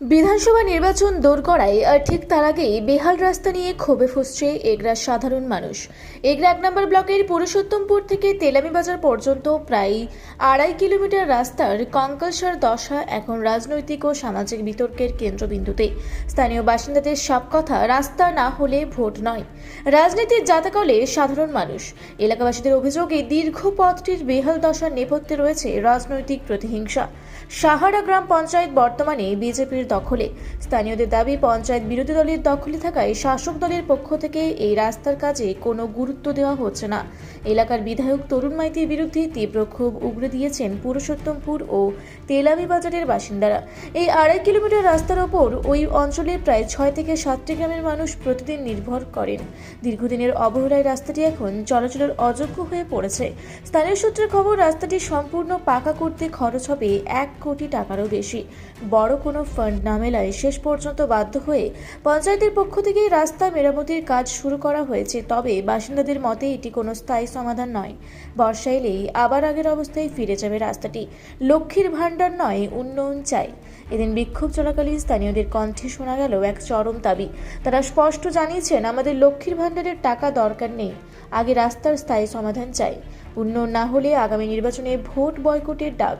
বিধানসভা নির্বাচন দোরগড়ায় আর ঠিক তার আগেই বেহাল রাস্তা নিয়ে ক্ষোভে ফুসছে এগরার সাধারণ মানুষ। এগরা এক নম্বর ব্লকের পুরুষোত্তমপুর থেকে তেলামি বাজার পর্যন্ত প্রায় আড়াই কিলোমিটার রাস্তার কঙ্কালসার দশা এখন রাজনৈতিক ও সামাজিক বিতর্কের কেন্দ্রবিন্দুতে। স্থানীয় বাসিন্দাদের সব কথা, রাস্তা না হলে ভোট নয়। রাজনীতির জাতাকলে সাধারণ মানুষ। এলাকাবাসীদের অভিযোগে দীর্ঘ পথটির বেহাল দশার নেপথ্যে রয়েছে রাজনৈতিক প্রতিহিংসা। সাহারা গ্রাম পঞ্চায়েত বর্তমানে বিজেপির দখলে। স্থানীয়দের দাবি, পঞ্চায়েত বিরোধী দলের দখলে থাকায় শাসক দলের পক্ষ থেকে এই রাস্তার কাজে কোনো গুরুত্ব দেওয়া হচ্ছে না। এলাকার বিধায়ক তরুণ মাইতির বিরুদ্ধে তীব্র ক্ষোভ উগড়ে দিয়েছেন পুরুষোত্তমপুর ও তেলামি বাজারের বাসিন্দারা। এই আড়াই কিলোমিটার রাস্তার ওপর ওই অঞ্চলের প্রায় ছয় থেকে সাতটি গ্রামের মানুষ প্রতিদিন নির্ভর করেন। দীর্ঘদিনের অবহেলায় রাস্তাটি এখন চলাচলের অযোগ্য হয়ে পড়েছে। স্থানীয় সূত্রে খবর, রাস্তাটি সম্পূর্ণ পাকা করতে খরচ হবে এক কোটি টাকারও বেশি। বড় কোনো ফান্ড না মেলায় শেষ পর্যন্ত বাধ্য হয়ে পঞ্চায়েতের পক্ষ থেকে রাস্তা মেরামতির কাজ শুরু করা হয়েছে। তবে বাসিন্দাদের মতে এটি কোনো স্থায়ী সমাধান নয়। বর্ষা এলেই আবার আগের অবস্থায় ফিরে যাবে রাস্তাটি। লক্ষ্মীর ভাণ্ডার নয়, উন্নয়ন চাই। এদিন বিক্ষোভ চলাকালীন স্থানীয়দের কণ্ঠে শোনা গেল এক চরম দাবি। তারা স্পষ্ট জানিয়েছেন, আমাদের লক্ষ্মীর ভাণ্ডারের টাকা দরকার নেই। আগে রাস্তার স্থায়ী সমাধান চাই। উন্নয়ন না হলে আগামী নির্বাচনে ভোট বয়কটের ডাক।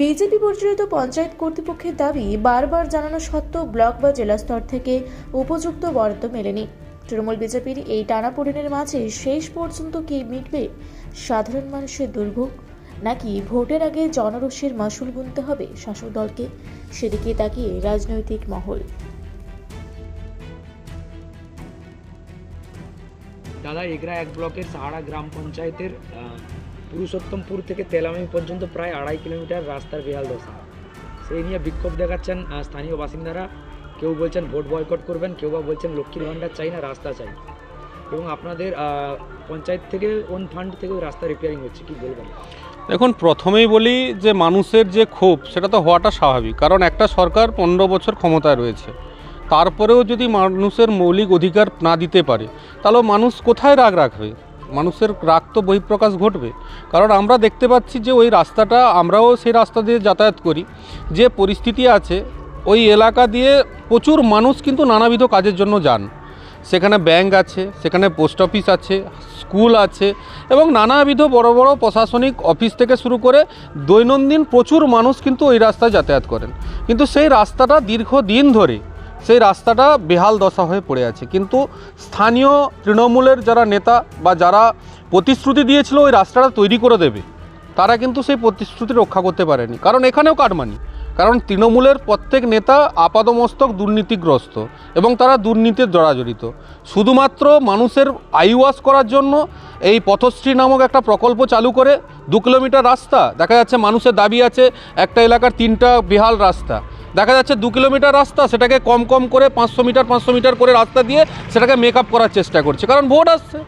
বিজেপি পরিচালিত পঞ্চায়েত কর্তৃপক্ষের দাবি বারবার জানানো সত্ত্বেও ব্লক বা জেলা স্তর থেকে উপযুক্ত বরাদ্দ মেলেনি। তৃণমূল বিজেপির এই টানাপোড়েনের মাঝে শেষ পর্যন্ত কি মিটবে? সাধারণ মানুষের দুর্ভোগ? নাকি ভোটের আগে জনরোষের মাসুল গুনতে হবে শাসক দলকে? সেদিকে তাকিয়ে রাজনৈতিক মহল। দাদা, এগরা এক ব্লকের সাহারা গ্রাম পঞ্চায়েতের পুরুষোত্তমপুর থেকে তেলামি পর্যন্ত প্রায় আড়াই কিলোমিটার রাস্তার বেহাল দশা। সেই নিয়ে বিক্ষোভ দেখাচ্ছেন স্থানীয় বাসিন্দারা। কেউ বলছেন ভোট বয়কট করবেন, কেউ বা বলছেন লক্ষ্মীর ভাণ্ডার চাই না, রাস্তা চাই। এবং আপনাদের পঞ্চায়েত থেকে ওন ফান্ড থেকে রাস্তা রিপেয়ারিং হচ্ছে, কি বলবেন? দেখুন, প্রথমেই বলি যে মানুষের যে ক্ষোভ, সেটা তো হওয়াটা স্বাভাবিক। কারণ একটা সরকার পনেরো বছর ক্ষমতায় রয়েছে। তারপরেও যদি মানুষের মৌলিক অধিকার না দিতে পারে, তাহলে মানুষ কোথায় রাগ রাখবে? মানুষের রাগ তো বহিঃপ্রকাশ ঘটবে। কারণ আমরা দেখতে পাচ্ছি যে ওই রাস্তাটা, আমরাও সেই রাস্তা দিয়ে যাতায়াত করি। যে পরিস্থিতি আছে ওই এলাকা দিয়ে প্রচুর মানুষ কিন্তু নানাবিধ কাজের জন্য যান। সেখানে ব্যাংক আছে, সেখানে পোস্ট অফিস আছে, স্কুল আছে এবং নানাবিধ বড় বড় প্রশাসনিক অফিস থেকে শুরু করে দৈনন্দিন প্রচুর মানুষ কিন্তু ওই রাস্তায় যাতায়াত করেন। কিন্তু সেই রাস্তাটা দীর্ঘদিন ধরে, সেই রাস্তাটা বেহাল দশা হয়ে পড়ে আছে। কিন্তু স্থানীয় তৃণমূলের যারা নেতা বা যারা প্রতিশ্রুতি দিয়েছিল ওই রাস্তাটা তৈরি করে দেবে, তারা কিন্তু সেই প্রতিশ্রুতি রক্ষা করতে পারেনি। কারণ এখানেও কাটমানি। কারণ তৃণমূলের প্রত্যেক নেতা আপাদমস্তক দুর্নীতিগ্রস্ত এবং তারা দুর্নীতির জড়াজড়িত শুধুমাত্র মানুষের আইওয়াশ করার জন্য এই পথশ্রী নামক একটা প্রকল্প চালু করে দু কিলোমিটার রাস্তা, দেখা যাচ্ছে মানুষের দাবি আছে একটা এলাকার তিনটা বেহাল রাস্তা। দেখা যাচ্ছে দু কিলোমিটার রাস্তা সেটাকে কম কম করে পাঁচশো মিটার পাঁচশো মিটার করে রাস্তা দিয়ে সেটাকে মেক করার চেষ্টা করছে। কারণ ভোট আসছে।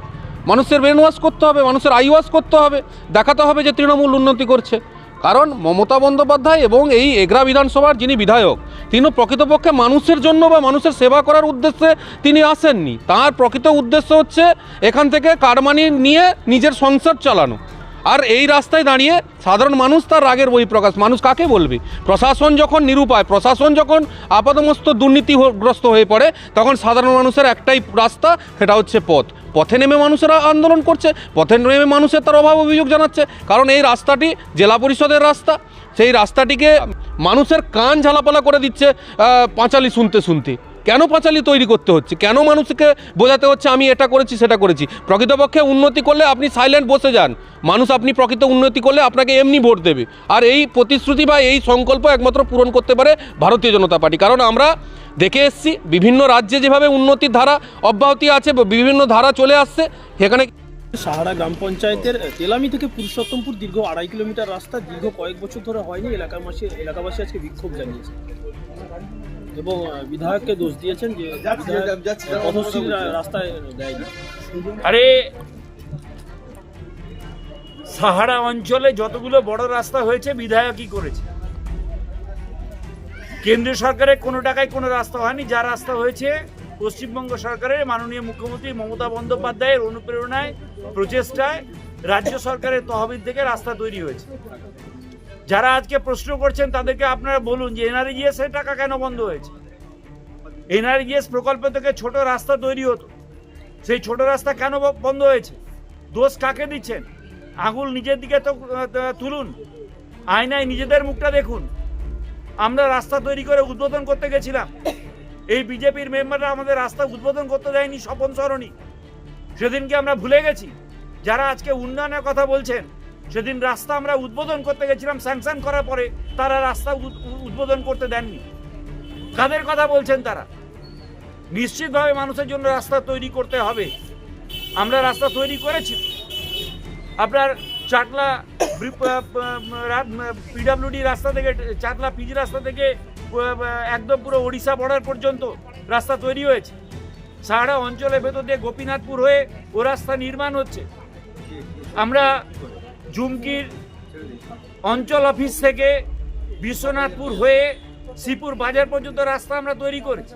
মানুষের ব্রেন ওয়াশ করতে হবে, মানুষের আই ওয়াশ করতে হবে, দেখাতে হবে যে তৃণমূল উন্নতি করছে। কারণ মমতা বন্দ্যোপাধ্যায় এবং এই এগরা বিধানসভার যিনি বিধায়ক, তিনি প্রকৃতপক্ষে মানুষের জন্য বা মানুষের সেবা করার উদ্দেশ্যে তিনি আসেননি। তার প্রকৃত উদ্দেশ্য হচ্ছে এখান থেকে কারমানি নিয়ে নিজের সংসার চালানো। আর এই রাস্তায় দাঁড়িয়ে সাধারণ মানুষ তার রাগের বহিঃপ্রকাশ। মানুষ কাকে বলবে? প্রশাসন যখন নিরুপায়, প্রশাসন যখন আপাদমস্ত দুর্নীতিগ্রস্ত হয়ে পড়ে, তখন সাধারণ মানুষের একটাই রাস্তা, সেটা হচ্ছে পথ। পথে নেমে মানুষেরা আন্দোলন করছে, পথে নেমে মানুষের তার অভাব অভিযোগ জানাচ্ছে। কারণ এই রাস্তাটি জেলা পরিষদের রাস্তা, সেই রাস্তাটিকে মানুষের কান ঝালাপালা করে দিচ্ছে পাঁচালি শুনতে শুনতে। কেন পাঁচালি তৈরি করতে হচ্ছে? কেন মানুষকে বোঝাতে হচ্ছে আমি এটা করেছি, সেটা করেছি? প্রকৃতপক্ষে উন্নতি করলে আপনি সাইলেন্ট বসে যান। মানুষ আপনি প্রকৃত উন্নতি করলে আপনাকে এমনি ভোট দেবে। আর এই প্রতিশ্রুতি বা এই সংকল্প একমাত্র পূরণ করতে পারে ভারতীয় জনতা পার্টি। কারণ আমরা দেখে এসছি, বিভিন্ন রাজ্যে যেভাবে উন্নতির ধারা অব্যাহতি আছে, বিভিন্ন ধারা চলে আসছে, সেখানে সাহারা গ্রাম পঞ্চায়েতের তেলামি থেকে পুরুষোত্তমপুর দীর্ঘ আড়াই কিলোমিটার রাস্তা দীর্ঘ কয়েক বছর ধরে হয়নি এলাকার মাসে এলাকাবাসী আজকে বিক্ষোভ জানিয়েছে। এবং বিধায়ককে দোষ দিয়েছেন যে পথশ্রী রাস্তায় দেয়নি। আরে সাহারা অঞ্চলে যতগুলো বড় রাস্তা হয়েছে বিধায়কই করেছে। কেন্দ্রীয় সরকারের কোনো টাকায় কোনো রাস্তা হয়নি। যা রাস্তা হয়েছে পশ্চিমবঙ্গ সরকারের মাননীয় মুখ্যমন্ত্রী মমতা বন্দ্যোপাধ্যায়ের অনুপ্রেরণায় প্রচেষ্টায় রাজ্য সরকারের তহবিল থেকে রাস্তা তৈরি হয়েছে। যারা আজকে প্রশ্ন করছেন, তাদেরকে আপনারা বলুন যে এনআরজিএস এর টাকা কেন বন্ধ হয়েছে? এনআরজিএস প্রকল্প থেকে ছোট রাস্তা তৈরি হতো। সেই ছোট রাস্তা কেন বন্ধ হয়েছে? দোষ কাকে দিচ্ছেন? আঙুল নিজের দিকে তো তুলুন। আয়নায় নিজেদের মুখটা দেখুন। আমরা রাস্তা তৈরি করে উদ্বোধন করতে গেছিলাম। এই বিজেপির মেম্বাররা আমাদের রাস্তা উদ্বোধন করতে দেয়নি, স্বপন সরণি। সেদিনকে আমরা ভুলে গেছি। যারা আজকে উন্নয়নের কথা বলছেন সেদিন রাস্তা আমরা উদ্বোধন করতে গেছিলাম স্যাংশন করার পরে, তারা রাস্তা উদ- উদ্বোধন করতে দেননি। কাদের কথা বলছেন তারা? নিশ্চিতভাবে মানুষের জন্য রাস্তা তৈরি করতে হবে। আমরা রাস্তা তৈরি করেছি। আপনার চাটলা পিডাব্লিউডি রাস্তা থেকে, চাটলা পিজি রাস্তা থেকে একদম পুরো ওড়িশা বর্ডার পর্যন্ত রাস্তা তৈরি হয়েছে। সাহারা অঞ্চলের ভেতর দিয়ে গোপীনাথপুর হয়ে ও রাস্তা নির্মাণ হচ্ছে। আমরা জুমকির অঞ্চল অফিস থেকে বিশ্বনাথপুর হয়ে শ্রীপুর বাজার পর্যন্ত রাস্তা আমরা তৈরি করেছি।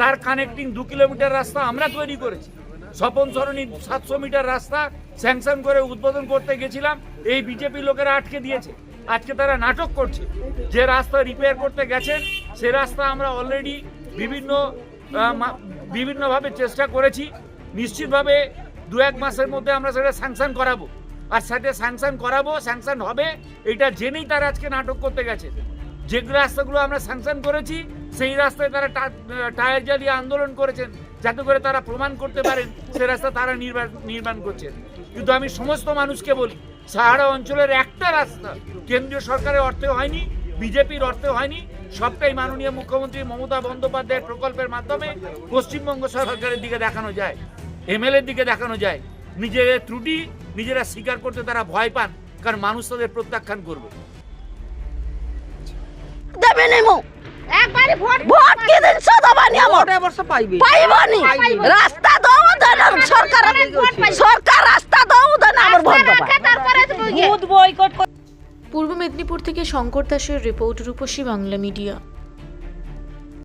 তার কানেক্টিং দু কিলোমিটার রাস্তা আমরা তৈরি করেছি। স্বপন সরণি সাতশো মিটার রাস্তা স্যাংশন করে উদ্বোধন করতে গেছিলাম। এই বিজেপি লোকেরা আটকে দিয়েছে। আজকে তারা নাটক করছে। যে রাস্তা রিপেয়ার করতে গেছেন, সে রাস্তা আমরা অলরেডি বিভিন্ন বিভিন্নভাবে চেষ্টা করেছি। নিশ্চিতভাবে দু এক মাসের মধ্যে আমরা সেটা স্যাংশন করাবো। আর সাথে স্যাংশন করাবো স্যাংশন হবে। এটা জেনেই তারা আজকে নাটক করতে গেছে। যে রাস্তাগুলো আমরা স্যাংশন করেছি, সেই রাস্তায় তারা টায়ার জ্বালিয়ে আন্দোলন করেছেন, যাতে করে তারা প্রমাণ করতে পারেন সে রাস্তা তারা নির্মাণ নির্মাণ করছেন। কিন্তু আমি সমস্ত মানুষকে বলি, সাহারা অঞ্চলের একটা রাস্তা কেন্দ্রীয় সরকারের অর্থে হয়নি, বিজেপির অর্থে হয়নি, সবটাই মাননীয় মুখ্যমন্ত্রী মমতা বন্দ্যোপাধ্যায়ের প্রকল্পের মাধ্যমে পশ্চিমবঙ্গ সরকারের দিকে দেখানো যায়, এমএলএর দিকে দেখানো যায়। নিজেদের ত্রুটি নিজেরা স্বীকার করতে তারা ভয় পান কারণ মানুষ তাদের প্রত্যাখ্যান করবে। দেবে নেমো একবারে ভোট ভোট কি দিন সদাবানি আমার? বর্ষ পাইবে। পাইবনি? রাস্তা দাও দেন সরকার। সরকার রাস্তা দাও দেন আমার ভোট ভূত বয়কট পূর্ব মেদিনীপুর থেকে শঙ্কর দাসের রিপোর্ট রূপসী বাংলা মিডিয়া।